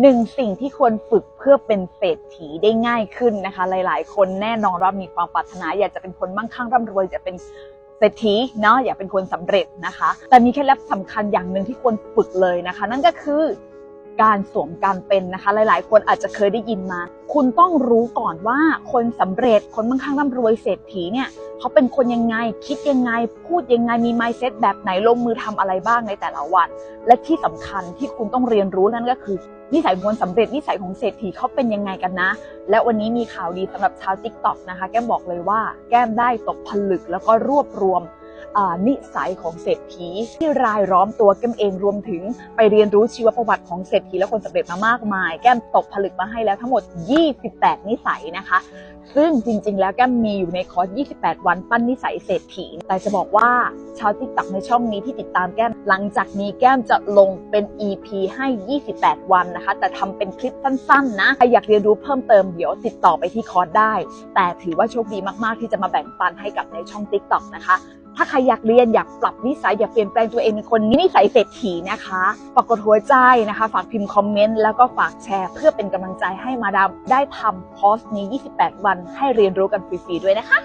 หนึ่งสิ่งที่ควรฝึกเพื่อเป็นเศรษฐีได้ง่ายขึ้นนะคะ หลาย ๆ คนแน่นอนว่ามีความปรารถนาอยากจะเป็นคนมั่งคั่งร่ำรวยจะเป็นเศรษฐีเนาะอยากเป็นคนสำเร็จนะคะ แต่มีเคล็ดลับสำคัญอย่างหนึ่งที่ควรฝึกเลยนะคะ นั่นก็คือการสวมการเป็นนะคะ หลาย ๆ คนอาจจะเคยได้ยินมา คุณต้องรู้ก่อนว่าคนสำเร็จคนมั่งคั่งร่ำรวยเศรษฐีเนี่ย เขาเป็นคนยังไง คิดยังไง พูดยังไงมีไมเซ็ตแบบไหนลงมือทำอะไรบ้างในแต่ละวัน และที่สำคัญที่คุณต้องเรียนรู้นั่นก็คือ นิสัยของคนสำเร็จนิสัยของเศรษฐีเขาเป็นยังไงกันนะ และวันนี้มีข่าวดีสำหรับชาวติ๊กต็อกนะคะ แก้มบอกเลยว่า แก้มได้ตกผลึกแล้วก็รวบรวม นิสัยของเศรษฐีที่รายล้อมตัวแก้มเองรวมถึงไปเรียนรู้ชีวประวัติของเศรษฐีและคนสำเร็จมามากมาย แก้มตกผลึกมาให้แล้วทั้งหมด 28 นิสัยนะคะ ซึ่งจริง ๆ แล้วแก้มมีอยู่ในคอร์ส 28 วันปั้นนิสัยเศรษฐี แต่จะบอกว่าชาวติ๊กตักในช่องนี้ที่ติดตามแก้ม หลังจากนี้แก้มจะลงเป็น EP ให้ 28 วันนะคะ แต่ทำเป็นคลิปสั้น ๆ นะใครอยากเรียนรู้เพิ่มเติมเดี๋ยวติดต่อไปที่คอร์สได้ แต่ถือว่าโชคดีมากๆที่จะมาแบ่งปันให้กับในช่อง TikTok นะคะ ถ้าใครอยากเรียนอยากปรับนิสัยอยากเปลี่ยนแปลงตัวเองเป็นคนนิสัยเศรษฐีนะคะฝากกดหัวใจนะคะ ฝากพิมพ์คอมเมนต์แล้วก็ฝากแชร์ เพื่อเป็นกำลังใจให้มาดามได้ทำคอร์สนี้ 28 วันให้เรียนรู้กันฟรีๆด้วยนะคะ